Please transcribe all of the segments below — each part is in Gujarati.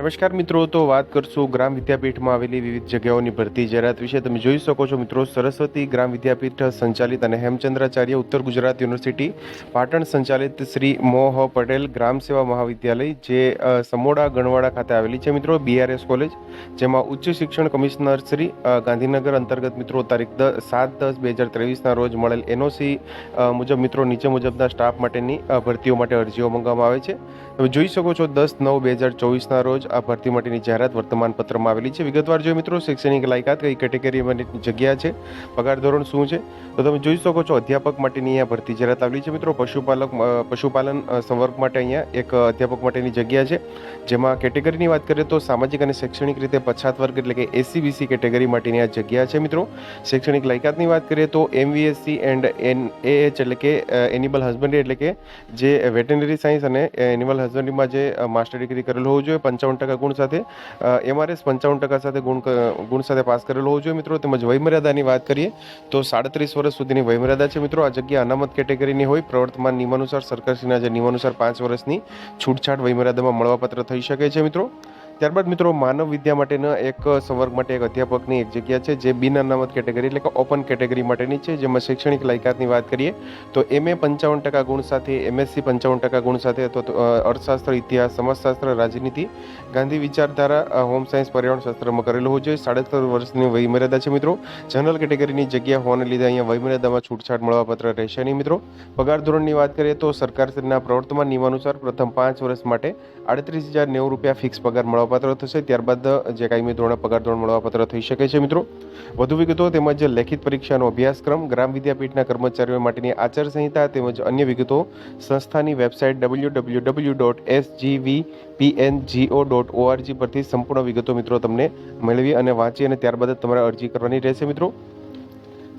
નમસ્કાર મિત્રો, તો વાત કરશું ગ્રામ વિદ્યાપીઠમાં આવેલી વિવિધ જગ્યાઓની ભરતી જાહેરાત વિશે. તમે જોઈ શકો છો મિત્રો, સરસ્વતી ગ્રામ વિદ્યાપીઠ સંચાલિત અને હેમચંદ્રાચાર્ય ઉત્તર ગુજરાત યુનિવર્સિટી. પાટણ સંચાલિત શ્રી મોહ પટેલ ગ્રામ સેવા મહાવિદ્યાલય, જે સમોડા ગણવાડા ખાતે આવેલી છે મિત્રો બીઆરએસ કોલેજ. જેમાં ઉચ્ચ શિક્ષણ કમિશનર શ્રી ગાંધીનગર અંતર્ગત મિત્રો, તારીખ સાત દસ બે હજાર ત્રેવીસના રોજ મળેલ એનઓસી મુજબ મિત્રો, નીચે મુજબના સ્ટાફ માટેની ભરતીઓ માટે અરજીઓ મંગાવવામાં આવે છે. તમે જોઈ શકો છો દસ નવ બે હજાર ચોવીસના રોજ આ ભરતી માટેની જાહેરાત વર્તમાન પત્રમાં આવેલી છે. વિગતવાર જોઈએ મિત્રો, શૈક્ષણિક લાયકાત કઈ કેટેગરી માટેની જગ્યા છે? પગાર ધોરણ શું છે? તો તમે જોઈ શકો છો, અધ્યાપક માટેની અહીંયા ભરતી જાહેરાત આવેલી છે મિત્રો. પશુપાલક પશુપાલન સંવર્ગ માટે અહીંયા એક અધ્યાપક માટેની જગ્યા છે. જેમાં કેટેગરીની વાત કરીએ તો સામાજિક અને શૈક્ષણિક રીતે પછાત વર્ગ એટલે કે એસસી બીસી કેટેગરી માટેની આ જગ્યા છે મિત્રો. શૈક્ષણિક લાયકાતની વાત કરીએ તો એમવીએસસી એન્ડ એન એચ એટલે કે એનિમલ હસબન્ડરી એટલે કે જે વેટેનરી સાયન્સ અને એનિમલ હસબન્ડરીમાં જે માસ્ટર ડિગ્રી કરેલું હોવું જોઈએ, પંચાવન ટકા ગુણ સાથે એમઆરએસ પંચાવન ટકા સાથે ગુણ ગુણ સાથે પાસ કરેલો હોવો જોઈએ મિત્રો. તેમજ વયમર્યાદાની વાત કરીએ, તો સાડત્રીસ વર્ષ સુધીની વયમર્યાદા છે મિત્રો. આ જગ્યા અનામત કેટેગરીની હોય. પ્રવર્તમાન નિયમાનુસાર, સરકારશ્રીના જે નિયમાનુસાર પાંચ વર્ષની છૂટછાટ વયમર્યાદામાં મળવાપાત્ર થઈ શકે છે મિત્રો. ત્યારબાદ મિત્રો માનવ વિદ્યા માટેના એક સંવર્ગ માટે એક અધ્યાપકની એક જગ્યા છે, જે બિન અનામત કેટેગરી એટલે કે ઓપન કેટેગરી માટેની છે, જેમાં શૈક્ષણિક લાયકાતની વાત કરીએ તો એમએ પંચાવન ટકા ગુણ સાથે એમએસસી પંચાવન ટકા ગુણ સાથે અથવા તો અર્થશાસ્ત્ર, ઇતિહાસ, સમાજશાસ્ત્ર, રાજનીતિ, ગાંધી વિચારધારા હોમ સાયન્સ, પર્યાવરણ શાસ્ત્રમાં કરેલું હોવું જોઈએ. સાડત્તર વર્ષની વયમર્યાદા છે મિત્રો. જનરલ કેટેગરીની જગ્યા હોવાને લીધે અહીંયા વયમર્યાદામાં છૂટછાટ મળવાપાત્ર રહેશે નહીં મિત્રો. પગાર ધોરણની વાત કરીએ તો સરકારશ્રીના પ્રવર્તમાન નિયમાનુસાર પ્રથમ પાંચ વર્ષ માટે આડત્રીસ હજાર નેવું રૂપિયા ફિક્સ પગાર મળવાપાત્ર થશે, ત્યારબાદ જે કાયમી ધોરણે પગાર ધોરણ મળવાપાત્ર થઈ શકે છે મિત્રો. વધુ વિગતો તેમજ લેખિત પરીક્ષાનો અભ્યાસક્રમ, ગ્રામ વિદ્યાપીઠના કર્મચારીઓ માટેની આચારસંહિતા તેમજ અન્ય વિગતો સંસ્થાની website W W W dot S GV PNGO dot ORG પરથી સંપૂર્ણ વિગતો મિત્રો તમને મેળવી અને વાંચી અને ત્યારબાદ તમારે અરજી કરવાની રહેશે મિત્રો.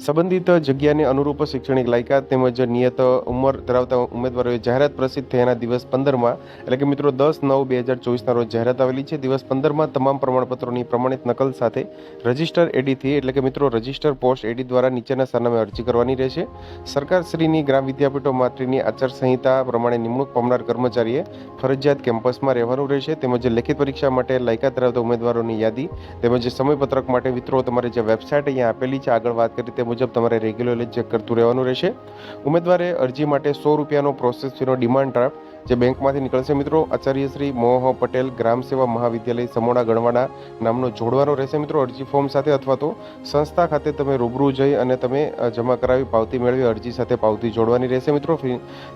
સંબંધિત જગ્યાને અનુરૂપ શૈક્ષણિક લાયકાત તેમજ નિયત ઉંમર ધરાવતા ઉમેદવારોએ જાહેરાત પ્રસિદ્ધ થયાના દિવસ પંદરમાં, એટલે કે મિત્રો દસ નવ બે હજાર ચોવીસના રોજ જાહેરાત આવેલી છે. દિવસ પંદરમાં તમામ પ્રમાણપત્રોની પ્રમાણિત નકલ સાથે રજિસ્ટર એડીથી એટલે કે મિત્રો રજિસ્ટર પોસ્ટ એડી દ્વારા નીચેના સરનામે અરજી કરવાની રહેશે. સરકારશ્રીની ગ્રામ વિદ્યાપીઠો માટેની આચારસંહિતા પ્રમાણે નિમણૂક પામનાર કર્મચારીએ ફરજિયાત કેમ્પસમાં રહેવાનું રહેશે. તેમજ લેખિત પરીક્ષા માટે લાયકાત ધરાવતા ઉમેદવારોની યાદી તેમજ સમયપત્રક માટે મિત્રો તમારે જે વેબસાઇટ અહીંયા આપેલી છે, આગળ વાત કરી તે મુજબ તમારે રેગ્યુલરલી ચેક કરતું રહેવાનું રહેશે. ઉમેદવારે અરજી માટે સો રૂપિયાનો પ્રોસેસ ફીનો ડિમાન્ડ ડ્રાફ્ટ જે બેંકમાંથી નીકળશે મિત્રો, આચાર્ય શ્રી મોહ પટેલ ગ્રામ સેવા મહાવિદ્યાલય સમોડા ગણવાડા નામનો જોડવાનો રહેશે મિત્રો, અરજી ફોર્મ સાથે અથવા તો સંસ્થા ખાતે તમે રૂબરૂ જઈ અને તમે જમા કરાવી પાવતી મેળવી અરજી સાથે પાવતી જોડવાની રહેશે મિત્રો.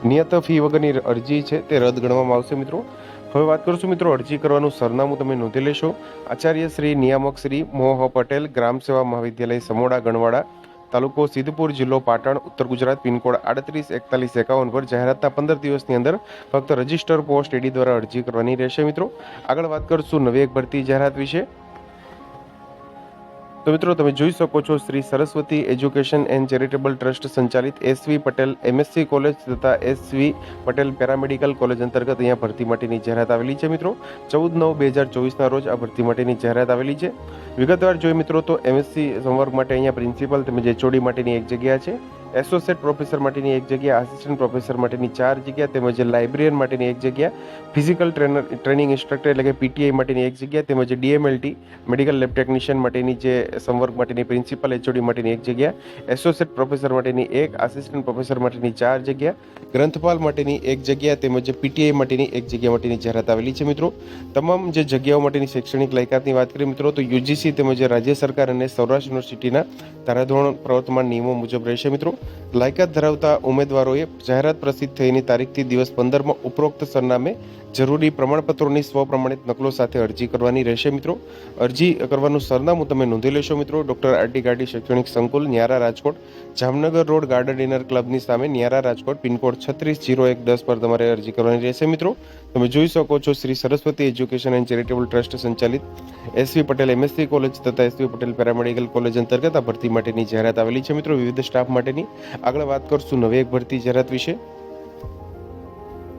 નિયત ફી વગરની અરજી છે તે રદ ગણવામાં આવશે મિત્રો. હવે વાત કરશું મિત્રો, અરજી કરવાનું સરનામું તમે નોંધી લેશો. આચાર્ય શ્રી નિયામક શ્રી મોહ પટેલ ગ્રામ સેવા મહાવિદ્યાલય સમોડા ગણવાડા તાલુકો સિદ્ધપુર જિલ્લો પાટણ, ઉત્તર ગુજરાત, પિનકોડ આડત્રીસ, એકતાલીસ, એકાવન પર જાહેરાતના પંદર દિવસની અંદર ફક્ત રજિસ્ટર પોસ્ટ એડી દ્વારા અરજી કરવાની રહેશે મિત્રો. આગળ વાત કરશું નવી એક ભરતી જાહેરાત વિશે. તો મિત્રો તમે જોઈ શકો છો Shri Saraswati education and charitable trust સંચાલિત એસવી પટેલ એમએસસી કોલેજ તથા એસવી પટેલ પેરામેડિકલ કોલેજ અંતર્ગત અહીંયા ભરતી માટેની જાહેરાત આવેલી છે મિત્રો. ચૌદ નવ બે હજાર ચોવીસના રોજ આ ભરતી માટેની જાહેરાત આવેલી છે. વિગતવાર જોઈએ મિત્રો તો એમએસસી સંવર્ગ માટે અહીંયા પ્રિન્સિપલ તેમજ એચઓડી માટેની એક જગ્યા છે. એસોસિએટ પ્રોફેસર માટેની એક જગ્યા આસિસ્ટન્ટ પ્રોફેસર માટેની ચાર જગ્યા, તેમજ લાઇબ્રેરિયન માટેની એક જગ્યા ફિઝિકલ ટ્રેનર ટ્રેનિંગ ઇન્સ્ટ્રક્ટર એટલે કે પીટીઆઈ માટેની એક જગ્યા, તેમજ ડીએમએલટી મેડિકલ લેબ ટેકનિશિયન માટેની જે સંવર્ગ માટેની પ્રિન્સિપલ એચઓડી માટેની એક જગ્યા એસોસિએટ પ્રોફેસર માટેની એક આસિસ્ટન્ટ પ્રોફેસર માટેની ચાર જગ્યા, ગ્રંથપાલ માટેની એક જગ્યા, તેમજ પીટીઆઈ માટેની એક જગ્યા માટેની જાહેરાત આવેલી છે મિત્રો. તમામ જે જગ્યાઓ માટેની શૈક્ષણિક લાયકાતની વાત કરીએ મિત્રો, તો યુજીસી તેમજ રાજ્ય સરકાર અને સૌરાષ્ટ્ર યુનિવર્સિટીના ધારાધોરણ પ્રવર્તમાન નિયમો મુજબ રહેશે મિત્રો. લાયકાત ધરાવતા ઉમેદવારોએ જાહેરાત પ્રસિદ્ધ થઈની તારીખથી દિવસ પંદરમાં ઉપરોક્ત સરનામે જરૂરી પ્રમાણપત્રોની સ્વપ્રમાણિત નકલો સાથે અરજી કરવાની રહેશે મિત્રો. અરજી કરવાનું સરનામું તમે નોંધી લેશો મિત્રો. ડૉક્ટર આરટી ગાડી શૈક્ષણિક સંકુલ, Nyara Rajkot. Jamnagar road garden dinner ક્લબની સામે ન્યારા રાજકોટ, પિનકોડ છત્રીસ જીરો એક દસ પર તમારે અરજી કરવાની રહેશે મિત્રો. તમે જોઈ શકો છો Shri Saraswati education and charitable trust સંચાલિત એસવી પટેલ એમએસસી કોલેજ તથા એસવી પટેલ પેરામેડિકલ કોલેજ અંતર્ગત આ ભરતી માટેની જાહેરાત આવેલી છે મિત્રો. વિવિધ સ્ટાફ માટેની આગળ વાત કરશું નવી એક ભરતી જાહેરાત વિશે.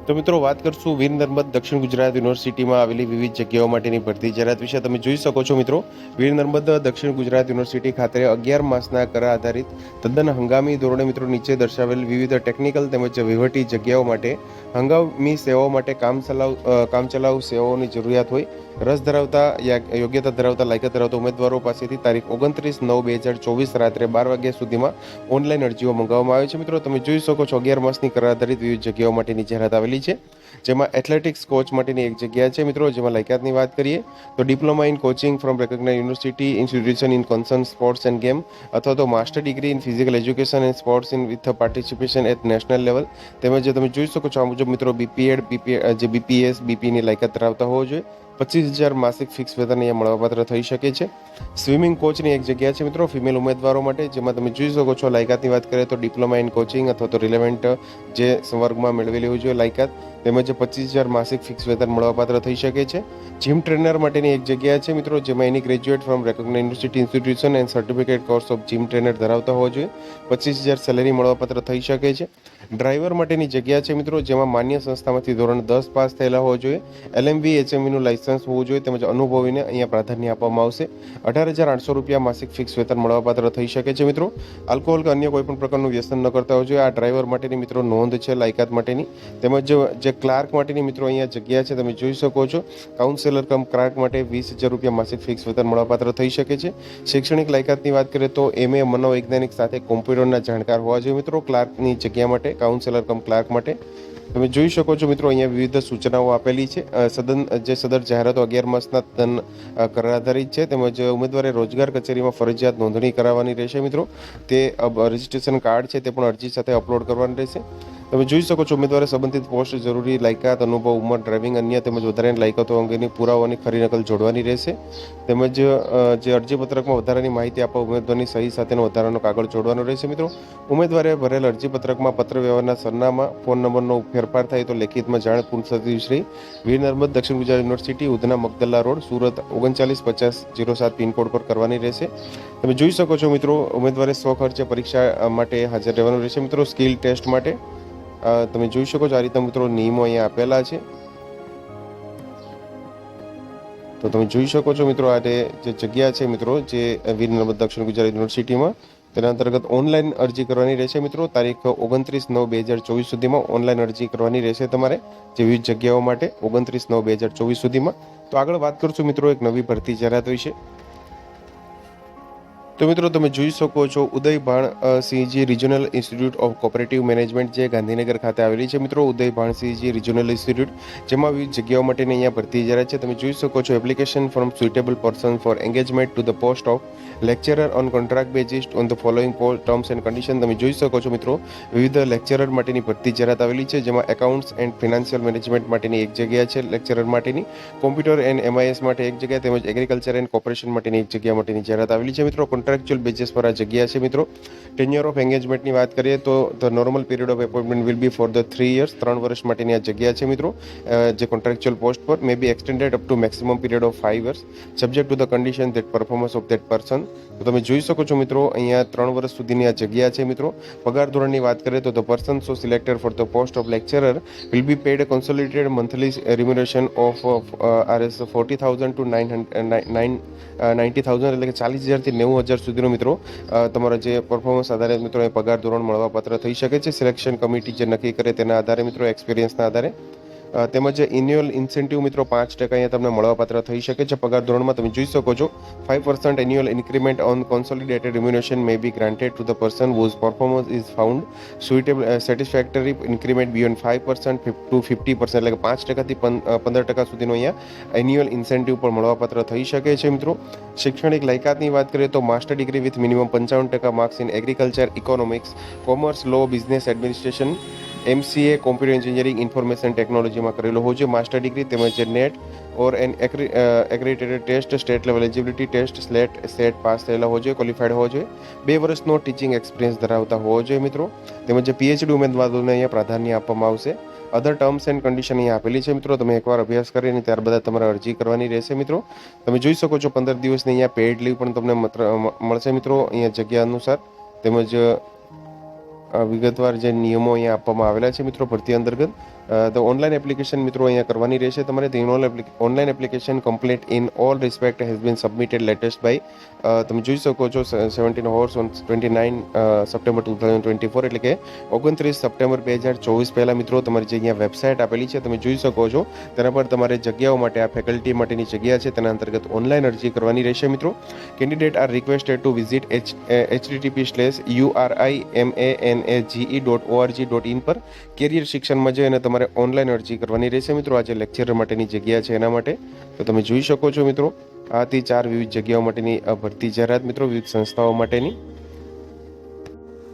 તો મિત્રો વાત કરશું વીર નર્મદ દક્ષિણ ગુજરાત યુનિવર્સિટીમાં આવેલી વિવિધ જગ્યાઓ માટેની ભરતી જાહેરાત વિશે. તમે જોઈ શકો છો મિત્રો વીર નર્મદ દક્ષિણ ગુજરાત યુનિવર્સિટી ખાતે અગિયાર માસના કરા આધારિત તદ્દન હંગામી ધોરણે મિત્રો નીચે દર્શાવેલ વિવિધ ટેકનિકલ તેમજ વહીવટી જગ્યાઓ માટે હંગામી સેવાઓ માટે કામ અ, કામચલાઉ સેવાઓની જરૂરિયાત હોય રસ ધરાવતા યા યોગ્યતા ધરાવતા, લાયકાત ધરાવતા ઉમેદવારો પાસેથી તારીખ ઓગણત્રીસ નવ બે હજાર ચોવીસ રાત્રે બાર વાગ્યા સુધીમાં ઓનલાઈન અરજીઓ મંગાવવામાં આવે છે. મિત્રો, તમે જોઈ શકો છો અગિયાર માસની કરાર આધારિત વિવિધ જગ્યાઓ માટેની જાહેરાત આવેલી છે, જેમાં એથ્લેટિક્સ કોચ માટેની એક જગ્યા છે. મિત્રો, જેમાં લાયકાતની વાત કરીએ, તો diploma in coaching from recognise university institution in concern sports and game, અથવા તો master degree in physical education and sports in with participation at national level. તેમજ તમે જોઈ શકો છો, આ મુજબ મિત્રો, બીપીએડ, બીપીએ, જે બીપીએસ, બીપીની લાયકાત ધરાવતા હોવો જોઈએ. પચીસ હજાર માસિક ફિક્સ વેતન અહીંયા મળવાપાત્ર થઈ શકે છે. સ્વિમિંગ કોચની એક જગ્યા છે મિત્રો ફિમેલ ઉમેદવારો માટે, જેમાં તમે જોઈ શકો છો, લાયકાતની વાત કરીએ તો ડિપ્લોમા ઇન કોચિંગ અથવા તો રિલેવન્ટ જે સંવર્ગમાં મેળવેલી હોય જોઈએ લાયકાત, તેમજ પચીસ હજાર માસિક ફિક્સ વેતન મળવાપાત્ર થઈ શકે છે. જીમ ટ્રેનર માટેની એક જગ્યા છે મિત્રો, જેમાં any graduate from recognise university institution and certificate course of gym trainer ધરાવતા હોવા જોઈએ. પચીસ હજાર સેલેરી મળવાપાત્ર થઈ શકે છે. ડ્રાઈવર માટેની જગ્યા છે મિત્રો, જેમાં માન્ય સંસ્થામાંથી ધોરણ દસ પાસ થયેલા હોવા જોઈએ. એલએમવી એચએમવીનું લાયસન્સ હોવું જોઈએ તેમજ અનુભવીને અહીંયા પ્રાધાન્ય આપવામાં આવશે. અઢાર હજાર આઠસો રૂપિયા માસિક ફિક્સ વેતન મળવાપાત્ર થઈ શકે છે મિત્રો. આલ્કોહોલ કે અન્ય કોઈ પણ પ્રકારનું વ્યસન ન કરતા જોઈએ આ ડ્રાઈવર માટેની મિત્રો નોંધ છે, લાયકાત માટેની. તેમજ જે ક્લાર્ક માટેની મિત્રો અહીંયા જગ્યા છે તમે જોઈ શકો છો. કાઉન્સેલર કમ ક્લાર્ક માટે વીસ હજાર રૂપિયા માસિક ફિક્સ વેતન મળવાપાત્ર થઈ શકે છે. શૈક્ષણિક લાયકાતની વાત કરીએ તો એમએ મનોવૈજ્ઞાનિક સાથે કોમ્પ્યુટરના જાણકાર હોવા જોઈએ મિત્રો. ક્લાર્કની જગ્યા માટે કાઉન્સેલર કમ ક્લાર્ક માટે. તમે જોઈ શકો છો મિત્રો, અહીંયા વિવિધ સૂચનાઓ આપેલી છે. સદન, જે સદર જાહેરાતો અગિયાર માસના તન કરાર આધારિત છે. તેમજ ઉમેદવારે રોજગાર કચેરીમાં ફરજિયાત નોંધણી કરાવવાની રહેશે મિત્રો. તે રજિસ્ટ્રેશન કાર્ડ છે તે પણ અરજી સાથે અપલોડ કરવાનું રહેશે. તમે જોઈ શકો છો ઉમેદવારે સંબંધિત પોસ્ટ જરૂરી લાયકાત, અનુભવ, ઉંમર, ડ્રાઇવિંગ અન્ય તેમજ વધારાની લાયકાતો અંગેની પુરાવાની ખરી નકલ જોડવાની રહેશે. તેમજ જે અરજીપત્રકમાં વધારાની માહિતી આપવા ઉમેદવારની સહી સાથેનો વધારાનો કાગળ જોડવાનો રહેશે. મિત્રો, ઉમેદવારે ભરેલ અરજીપત્રકમાં પત્ર વ્યવહારના સરનામા, ફોન નંબરનો ફેરફાર થાય તો લેખિતમાં જાણ પૂર્ણ શ્રી વીર નર્મદ દક્ષિણ ગુજરાત યુનિવર્સિટી, ઉધના મગદલ્લા રોડ, સુરત, ઓગણચાલીસ પચાસ જીરો સાત પિનકોડ પર કરવાની રહેશે. તમે જોઈ શકો છો મિત્રો, ઉમેદવારે સ્વખર્ચે પરીક્ષા માટે હાજર રહેવાનું રહેશે. મિત્રો, સ્કિલ ટેસ્ટ માટે તમે જોઈ શકો છો આ રીતના મિત્રો નિયમો અહીંયા આપેલા છે. તો તમે જોઈ શકો છો મિત્રો આ જે જગ્યા છે મિત્રો, જે વીર નર્મદ દક્ષિણ ગુજરાત યુનિવર્સિટીમાં, તેના અંતર્ગત ઓનલાઈન અરજી કરવાની રહેશે મિત્રો. તારીખ ઓગણત્રીસ નવ બે હજાર ચોવીસ સુધીમાં ઓનલાઈન અરજી કરવાની રહેશે તમારે જે વિવિધ જગ્યાઓ માટે ઓગણત્રીસ નવ બે હજાર ચોવીસ સુધીમાં. તો આગળ વાત કરશું મિત્રો એક નવી ભરતી જાહેરાત વિશે. તો મિત્રો તમે જોઈ શકો છો Uday Bhansinhji regional institute of cooperative management જે ગાંધીનગર ખાતે આવેલી છે. મિત્રો ઉદય ભાણસિંહજી રિજનલ ઇન્સ્ટિટ્યૂટ જેમાં વિવિધ જગ્યાઓ માટેની અહીંયા ભરતી જાહેરાત છે. તમે જોઈ શકો છો application from suitable person for engagement to the post of lecturer on contract basis on the following terms and condition તમે જોઈ શકો છો મિત્રો વિવિધ લેક્ચરર માટેની ભરતી જાહેરાત આવેલી છે, જેમાં એકાઉન્ટ્સ એન્ડ ફિનાન્શિયલ મેનેજમેન્ટ માટેની એક જગ્યા છે. લેક્ચરર માટેની કોમ્પ્યુટર એન્ડ એમઆઈએસ માટે એક જગ્યા, તેમજ એગ્રીકલ્ચર એન્ડ કોર્પોરેશન માટેની એક જગ્યા માટેની જાહેરાત આવેલી છે. મિત્રો કોન્ટ્રાક્ચ્યુઅલ બેસિસ પર આ જગ્યા છે મિત્રો. ટેન્યર ઓફ એન્ગેજમેન્ટની વાત કરીએ તો the normal period of appointment will be for the three years ત્રણ વર્ષ માટેની આ જગ્યા છે મિત્રો. જે કોન્ટ્રાક્ચ્યુઅલ પોસ્ટ પર may be extended up to maximum period of five years subject to the condition that performance of that person તો તમે જોઈ શકો છો મિત્રો, અહીંયા ત્રણ વર્ષ સુધીની આ જગ્યા છે મિત્રો. પગાર ધોરણની વાત કરીએ તો the person so selected for the post of lecturer will be paid consolidated monthly remuneration of R S forty thousand to nine nine ninety thousand એટલે કે ચાલીસ હજારથી નેવું હજાર સુધીનો મિત્રો તમારા જે પરફોર્મન્સ આધારે મિત્રો એ પગાર ધોરણ મળવાપાત્ર થઈ શકે છે. સિલેક્શન કમિટી જે નક્કી કરે તેના આધારે મિત્રો એક્સપિરિયન્સના આધારે તેમજ એન્યુઅલ ઇન્સેન્ટિવ મિત્રો પાંચ ટકા અહીંયા તમને મળવાપાત્ર થઈ શકે છે. પગાર ધોરણમાં તમે જોઈ શકો છો. Five percent annual increment on consolidated remuneration may be granted to the person whose performance is found suitable satisfactory increment beyond five percent to fifty percent એટલે કે પાંચ ટકાથી પંદર ટકા સુધીનો અહીંયા એન્યુઅલ ઇન્સેન્ટિવ પણ મળવાપાત્ર થઈ શકે છે મિત્રો. શૈક્ષણિક લાયકાતની વાત કરીએ તો માસ્ટર ડિગ્રી વિથ મિનિમમ પંચાવન ટકા marks in agriculture economics commerce law business administration MCA computer engineering information ટેકનોલોજીમાં કરેલો હોવો જોઈએ માસ્ટર ડિગ્રી તેમજ NET or an accredited test state level eligibility test SLET SET pass થયેલા હોવો જોઈએ ક્વોલિફાઈડ હોવો જોઈએ બે વર્ષનો ટીચિંગ એક્સપિરિયન્સ ધરાવતા હોવો જોઈએ મિત્રો. તેમજ પીએચડી ઉમેદવારોને અહીંયા પ્રાધાન્ય આપવામાં આવશે. અધર ટર્મ્સ એન્ડ કન્ડિશન અહીંયા આપેલી છે મિત્રો. તમે એકવાર અભ્યાસ કરીને ત્યારબાદ તમારે અરજી કરવાની રહેશે મિત્રો. તમે જોઈ શકો છો પંદર દિવસની અહીંયા પેઇડ લીવ પણ તમને મળશે મિત્રો અહીંયા જગ્યા અનુસાર. તેમજ વિગતવાર જે નિયમો અહીંયા આપવામાં આવેલા છે મિત્રો ભરતી અંતર્ગત તો ઓનલાઈન એપ્લિકેશન મિત્રો અહીંયા કરવાની રહેશે તમારે તે online application complete in all respect has been submitted latest by તમે જોઈ શકો છો seventeen hours on twenty nine September two thousand twenty four એટલે કે ઓગણત્રીસ સપ્ટેમ્બર બે હજાર ચોવીસ પહેલાં મિત્રો તમારી જે અહીંયા વેબસાઇટ આપેલી છે, તમે જોઈ શકો છો, તેના પર તમારે જગ્યાઓ માટે આ ફેકલ્ટી માટેની જગ્યા છે, તેના અંતર્ગત ઓનલાઈન અરજી કરવાની રહેશે મિત્રો. Candidate are requested to visit H HTTP slash U R I M A N A GE dot ORG dot IN પર. કેરિયર શિક્ષણમાં જઈ અને તમારે ઓનલાઈન અરજી કરવાની રહેશે મિત્રો. આ જે લેક્ચર માટેની જગ્યા છે એના માટે. તો તમે જોઈ શકો છો મિત્રો, આથી ચાર વિવિધ જગ્યાઓ માટેની ભરતી જાહેરાત મિત્રો, વિવિધ સંસ્થાઓ માટેની.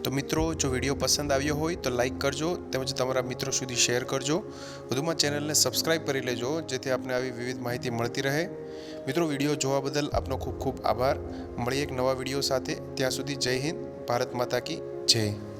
તો મિત્રો, જો વીડિયો પસંદ આવ્યો હોય તો લાઈક કરજો, તેમજ તમારા મિત્રો સુધી શેર કરજો. વધુમાં ચેનલને સબસ્ક્રાઈબ કરી લેજો, જેથી આપને આવી વિવિધ માહિતી મળતી રહે. મિત્રો, વીડિયો જોવા બદલ આપનો ખૂબ ખૂબ આભાર. મળીએ એક નવા વીડિયો સાથે. ત્યાં સુધી જય હિન્દ, ભારત માતા કી જય.